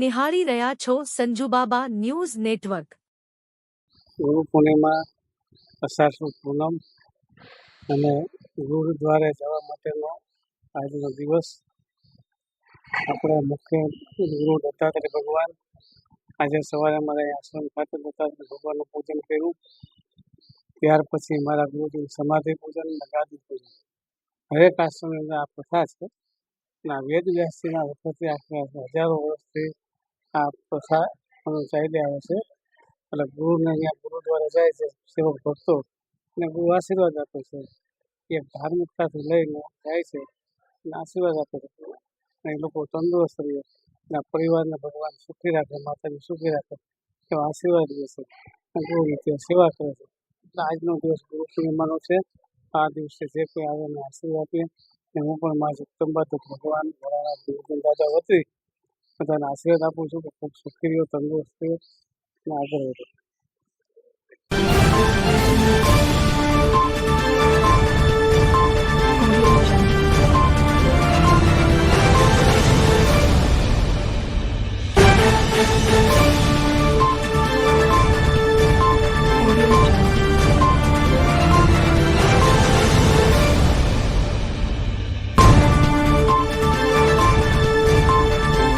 નિહાળી રહ્યા છો સંજુબાબા ન્યૂઝ નેટવર્ક. ગુરુ પૂર્ણિમા, અષાઢ પૂનમ અને ગુરુદ્વારે જવા માટેનો આજનો દિવસ. આપણે મુખ્ય ગુરુ દત્તાત્રેય ભગવાન આજે સવારે અમારે આશ્રમ ખાતે દત્તાત્રેય ભગવાનનું પૂજન કર્યું. ત્યાર પછી મારા ગુરુજી સમાધિ પૂજન અને ગાદી પૂજન. હરેક આશ્રમની અંદર આ પ્રથા છે. આ વેદ વ્યાસજીના વખતે આખરે હજારો વર્ષથી આ પ્રથા ચાલી આવે છે. એટલે ગુરુને અહીંયા ગુરુદ્વારે જાય છે, સેવક ભક્તો. અને ગુરુ આશીર્વાદ આપે છે. એ ધાર્મિકતાથી લઈને જાય છે અને આશીર્વાદ આપે છે. એ લોકો તંદુરસ્ત રહે. અને પરિવારને ભગવાન સુખી રાખે, માતાજી સુખી રાખે. એવા આશીર્વાદ દે છે. અને ગુરુની ત્યાં સેવા કરે છે. એટલે આજનો દિવસ ગુરુ પૂર્ણિમાનો છે. આ દિવસે જે કોઈ આવે એને આશીર્વાદ આપીએ અને હું પણ મારા જગદંબા ભગવાન ભોળાનાથ દેવજી દાદા વતી બધાને આશીર્વાદ આપું છું કે આગળ વધો